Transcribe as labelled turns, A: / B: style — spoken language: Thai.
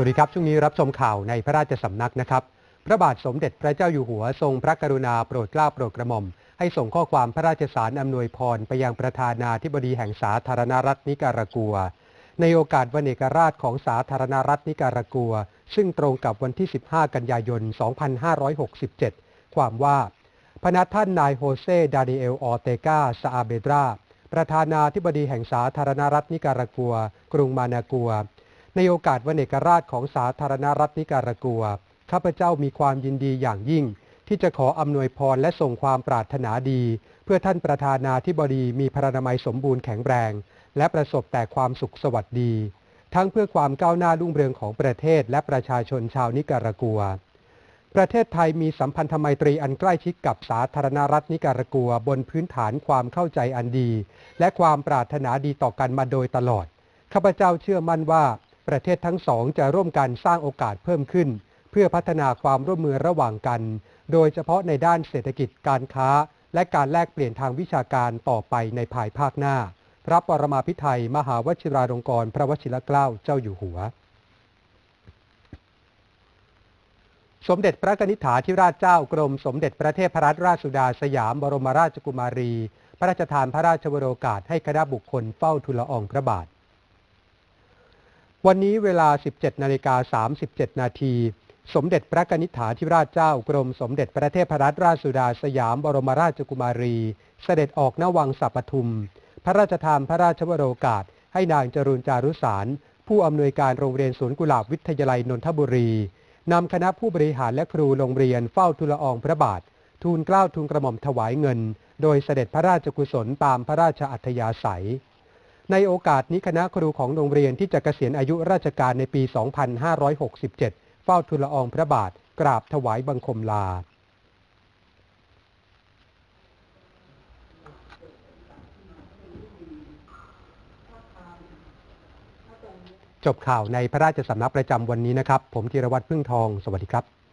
A: วัสดีครับช่วงนี้รับชมข่าวในพระราชสำนักนะครับ พระบาทสมเด็จพระเจ้าอยู่หัวทรงพระกรุณาโปรดเกล้าโปรดกระหม่อม ให้ส่งข้อความพระราชสารอำนวยพรไปยังประธานาธิบดีแห่งสาธารณรัฐนิการากัว ในโอกาสวันเอกราชของสาธารณรัฐนิการากัว ซึ่งตรงกับวันที่ 15 กันยายน 2567 ความว่าพนักท่านนายโฮเซ ดานิเอล ออเตกาซาอาเบดราประธานาธิบดีแห่งสาธารณรัฐนิการากัว กรุงมานากัว ในโอกาสวันเอกราชของสาธารณรัฐนิการากัว ข้าพเจ้ามีความยินดีอย่างยิ่ง ที่จะขออำนวยพรและส่งความปรารถนาดี เพื่อท่านประธานาธิบดีมีพระนามัยสมบูรณ์แข็งแรง และประสบแต่ความสุขสวัสดี ทั้งเพื่อความก้าวหน้ารุ่งเรืองของประเทศและประชาชนชาวนิการากัว ประเทศไทยมีสัมพันธไมตรีอันใกล้ชิดกับสาธารณรัฐนิการากัว บนพื้นฐานความเข้าใจอันดี และความปรารถนาดีต่อกันมาโดยตลอดข้าพเจ้าเชื่อมั่นว่า ประเทศทั้งสองจะร่วมกันสร้างโอกาสเพิ่มขึ้น เพื่อพัฒนาความร่วมมือระหว่างกัน โดยเฉพาะในด้านเศรษฐกิจการค้า และการแลกเปลี่ยนทางวิชาการต่อไปในภายภาคหน้า พระปรมาภิไธยมหาวชิราลงกรณ์พระวชิรเกล้าเจ้าอยู่หัว สมเด็จพระนิษฐาธิราชเจ้ากรม สมเด็จพระเทพรัตนราชสุดาสยามบรมราชกุมารี พระราชทานพระราชวโรกาสให้คณะบุคคลเฝ้าทูลละอองพระบาท วันนี้เวลา 17 นาฬิกา 37 นาที สมเด็จพระนิษฐาธิราชเจ้ากรมสมเด็จพระเทพรัตนราชสุดาสยามบรมราชกุมารี เสด็จออกนวังสัปทุม พระราชทานพระราชวโรกาส ให้นางจรูนจารุสาร ผู้อำนวยการโรงเรียนสวนกุหลาบวิทยาลัยนนทบุรีนำคณะผู้บริหารและครูโรงเรียนเฝ้าทูลละอองพระบาท ทูลเกล้าทูลกระหม่อมถวายเงิน โดยเสด็จพระราชกุศลตามพระราชอัธยาศัย ในโอกาสนี้คณะครูของโรงเรียนที่จะเกษียณอายุราชการในปี 2567 เฝ้าทูลละอองพระบาท กราบถวายบังคมลาจบข่าวในพระราชสำนักประจำวันนี้นะครับ ผมธีรวัตรพึ่งทอง สวัสดีครับ